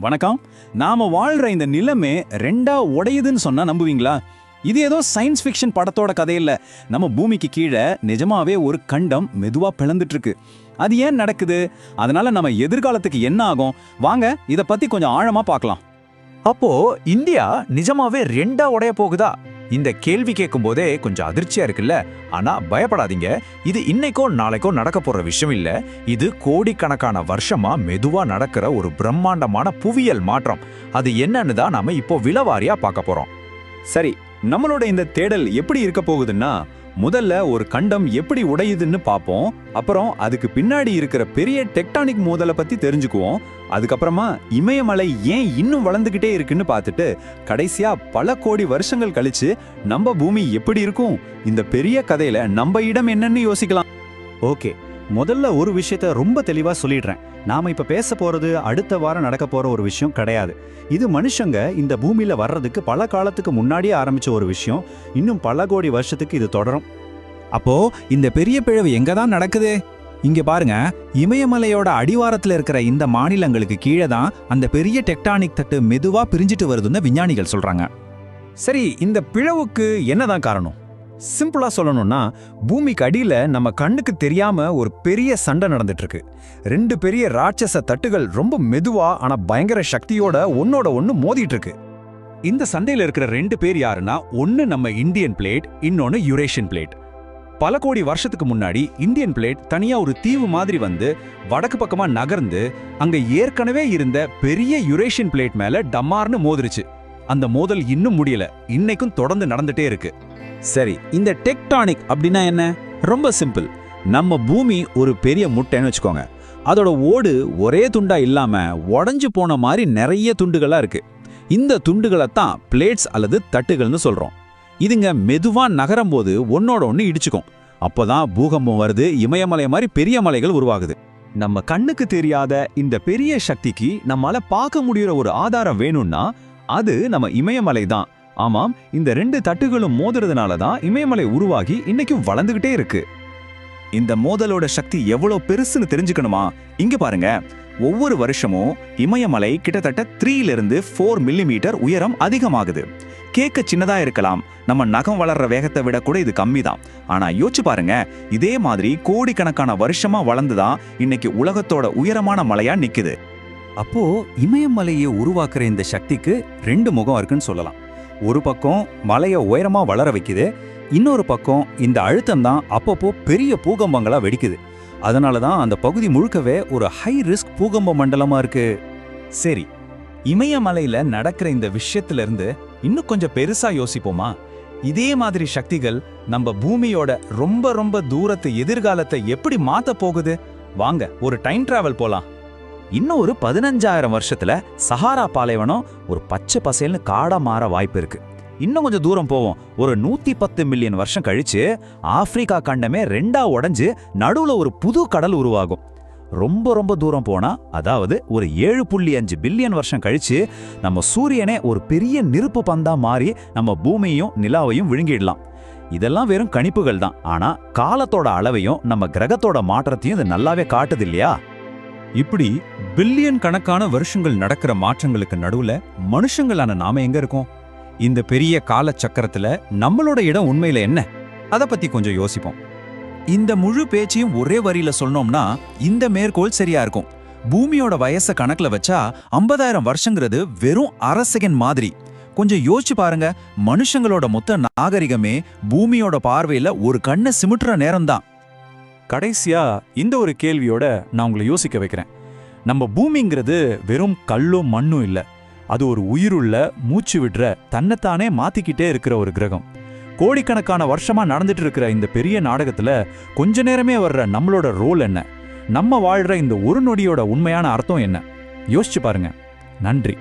வணக்கம். நாம வாழ்ற இந்த நிலமே ரெண்டா உடையுதுன்னு சொன்னா நம்புவீங்களா? இது ஏதோ சயின்ஸ் ஃபிக்ஷன் படத்தோட கதை நம்ம பூமிக்கு கீழே நிஜமாவே ஒரு கண்டம் மெதுவா பிளந்துட்டு இருக்கு அது ஏன் நடக்குது? அதனால நம்ம எதிர்காலத்துக்கு என்ன ஆகும்? வாங்க இதை பத்தி கொஞ்சம் ஆழமா பார்க்கலாம். அப்போ இந்தியா நிஜமாவே ரெண்டா உடைய போகுதா? இந்த கேள்வி கேட்கும் போதே கொஞ்சம் அதிர்ச்சியா இருக்குல்ல? ஆனா பயப்படாதீங்க. இது இன்னைக்கோ நாளைக்கோ நடக்க போற விஷயம் இல்ல. இது கோடிக்கணக்கான வருஷமா மெதுவா நடக்கிற ஒரு பிரம்மாண்டமான புவியியல் மாற்றம். அது என்னன்னு தான் நாம இப்போ விலவாரியா பார்க்க போறோம். சரி நம்மளோட இந்த தேடல் எப்படி இருக்க போகுதுன்னா முதல்ல ஒரு கண்டம் எப்படி உடையுதுன்னு பார்ப்போம் அப்புறம் அதுக்கு பின்னாடி இருக்கிற பெரிய டெக்டானிக் மோதலை பத்தி தெரிஞ்சுக்குவோம். அதுக்கப்புறமா இமயமலை ஏன் இன்னும் வளர்ந்துகிட்டே இருக்குன்னு பார்த்துட்டு கடைசியா பல கோடி வருஷங்கள் கழிச்சு நம்ம பூமி எப்படி இருக்கும்? இந்த பெரிய கதையில நம்ம இடம் என்னன்னு யோசிக்கலாம். ஓகே. முதல்ல ஒரு விஷயத்த ரொம்ப தெளிவாக சொல்லிடுறேன். நாம் இப்போ பேச போகிறது அடுத்த வாரம் நடக்க போகிற ஒரு விஷயம் கிடையாது. இது மனுஷங்க இந்த பூமியில் வர்றதுக்கு பல காலத்துக்கு முன்னாடியே ஆரம்பித்த ஒரு விஷயம். இன்னும் பல கோடி வருஷத்துக்கு இது தொடரும். அப்போ இந்த பெரிய பிழவு எங்கே தான் நடக்குது? இங்கே பாருங்க. இமயமலையோட அடிவாரத்தில் இருக்கிற இந்த மாநிலங்களுக்கு கீழே தான் அந்த பெரிய டெக்டானிக் தட்டு மெதுவாக பிரிஞ்சிட்டு வருதுன்னு விஞ்ஞானிகள் சொல்கிறாங்க சரி இந்த பிளவுக்கு என்னதான் காரணம்? சிம்பிளா சொல்லணும்னா பூமிக்கு அடியில நம்ம கண்ணுக்கு தெரியாம ஒரு பெரிய சண்டை நடந்துட்டு இருக்கு ரெண்டு பெரிய ராட்சச தட்டுகள் ரொம்ப மெதுவா ஆனா பயங்கர சக்தியோட ஒன்னோட ஒன்னு மோதிட்டு இருக்கு இந்த சண்டையில இருக்கிற ரெண்டு பேர் யாருன்னா ஒன்னு நம்ம இந்தியன் பிளேட் இன்னொன்னு யுரேஷியன் பிளேட். பல கோடி வருஷத்துக்கு முன்னாடி இந்தியன் பிளேட் தனியா ஒரு தீவு மாதிரி வந்து வடக்கு பக்கமா நகர்ந்து அங்க ஏற்கனவே இருந்த பெரிய யுரேஷியன் பிளேட் மேல டம்மார்னு மோதிருச்சு. அந்த மோதல் இன்னும் முடியல. இன்னைக்கும் தொடர்ந்து நடந்துட்டே இருக்கு. சரி இந்த டெக்டானிக் அப்படின்னா என்ன? ரொம்ப சிம்பிள். நம்ம பூமி ஒரு பெரிய முட்டைன்னு வச்சுக்கோங்க. அதோட ஓடு ஒரே துண்டா இல்லாம உடஞ்சு போன மாதிரி நிறைய துண்டுகளா இருக்கு. இந்த துண்டுகளை தான் பிளேட்ஸ் அல்லது தட்டுகள்னு சொல்றோம். இதுங்க மெதுவா நகரும் போது ஒன்னோட ஒன்று இடிச்சுக்கும். அப்போதான் பூகம்பம் வருது இமயமலை மாதிரி பெரிய மலைகள் உருவாகுது. நம்ம கண்ணுக்கு தெரியாத இந்த பெரிய சக்திக்கு நம்மால பார்க்க முடியுற ஒரு ஆதாரம் வேணும்னா அது நம்ம இமயமலை தான். ஆமாம் இந்த ரெண்டு தட்டுகளும் மோதுறதுனால தான் இமயமலை உருவாகி இன்னைக்கும் வளர்ந்துகிட்டே இருக்கு. இந்த மோதலோட சக்தி எவ்வளோ பெருசுன்னு தெரிஞ்சுக்கணுமா? இங்க பாருங்க. ஒவ்வொரு வருஷமும் இமயமலை கிட்டத்தட்ட த்ரீல இருந்து ஃபோர் மில்லிமீட்டர் உயரம் அதிகமாகுது. கேட்க சின்னதா இருக்கலாம். நம்ம நகம் வளர்ற வேகத்தை விட கூட இது கம்மி தான் ஆனா யோசிச்சு பாருங்க. இதே மாதிரி கோடிக்கணக்கான வருஷமா வளர்ந்துதான் இன்னைக்கு உலகத்தோட உயரமான மலையா நிக்குது. அப்போ இமயமலையை உருவாக்குற இந்த சக்திக்கு ரெண்டு முகம் இருக்குன்னு சொல்லலாம். ஒரு பக்கம் மலையை உயரமா வளர வைக்குது இன்னொரு பக்கம் இந்த அழுத்தம் தான் அப்பப்போ பெரிய பூகம்பங்களா வெடிக்குது. அதனால தான் அந்த பகுதி முழுக்கவே ஒரு ஹை ரிஸ்க் பூகம்ப மண்டலமா இருக்கு. சரி இமயமலையில நடக்கிற இந்த விஷயத்துல இருந்து இன்னும் கொஞ்சம் பெருசா யோசிப்போமா? இதே மாதிரி சக்திகள் நம்ம பூமியோட ரொம்ப ரொம்ப தூரத்து எதிர்காலத்தை எப்படி மாற்ற போகுது? வாங்க ஒரு டைம் டிராவல் போலாம். இன்னும் ஒரு பதினஞ்சாயிரம் வருஷத்துல சஹாரா பாலைவனம் ஒரு பச்சை பசேல்னு காடா மாற வாய்ப்பு இருக்கு. இன்னும் கொஞ்சம் தூரம் போவோம். ஒரு நூத்தி பத்து மில்லியன் வருஷம் கழிச்சு ஆப்பிரிக்கா கண்டமே ரெண்டா உடைஞ்சு நடுவுல ஒரு புது கடல் உருவாகும். ரொம்ப ரொம்ப தூரம் போனா அதாவது ஒரு ஏழு புள்ளி அஞ்சு பில்லியன் வருஷம் கழிச்சு நம்ம சூரியனே ஒரு பெரிய நெருப்பு பந்தா மாறி நம்ம பூமியையும் நிலாவையும் விழுங்கிடலாம். இதெல்லாம் வெறும் கணிப்புகள் தான். ஆனா காலத்தோட அளவையும் நம்ம கிரகத்தோட மாற்றத்தையும் இது நல்லாவே காட்டுது இல்லையா? இப்படி பில்லியன் கணக்கான வருஷங்கள் நடக்கிற மாற்றங்களுக்கு நடுவுல மனுஷங்களான நாம எங்க இருக்கோம்? இந்த பெரிய கால சக்கரத்துல நம்மளோட இடம் உண்மையில என்ன? அத பத்தி கொஞ்சம் யோசிப்போம். இந்த முழு பேச்சையும் ஒரே வரியில சொன்னோம்னா இந்த மேற்கோள் சரியா இருக்கும். பூமியோட வயசை கணக்குல வச்சா ஐம்பதாயிரம் வருஷங்கிறது வெறும் அரை செகண்ட் மாதிரி. கொஞ்சம் யோசிச்சு பாருங்க மனுஷங்களோட மொத்த நாகரிகமே பூமியோட பார்வையில ஒரு கண்ணை சிமிட்டுற நேரம்தான். கடைசியா இந்த ஒரு கேள்வியோட நான் உங்களை யோசிக்க வைக்கிறேன். நம்ம பூமிங்கிறது வெறும் கல்லும் மண்ணும் இல்லை. அது ஒரு உயிருள்ள மூச்சு விடுற தன்னைத்தானே மாத்திக்கிட்டே இருக்கிற ஒரு கிரகம். கோடிக்கணக்கான வருஷமா நடந்துட்டு இருக்கிற இந்த பெரிய நாடகத்துல கொஞ்ச நேரமே வர்ற நம்மளோட ரோல் என்ன? நம்ம வாழ்ற இந்த ஒரு நொடியோட உண்மையான அர்த்தம் என்ன? யோசிச்சு பாருங்க. நன்றி.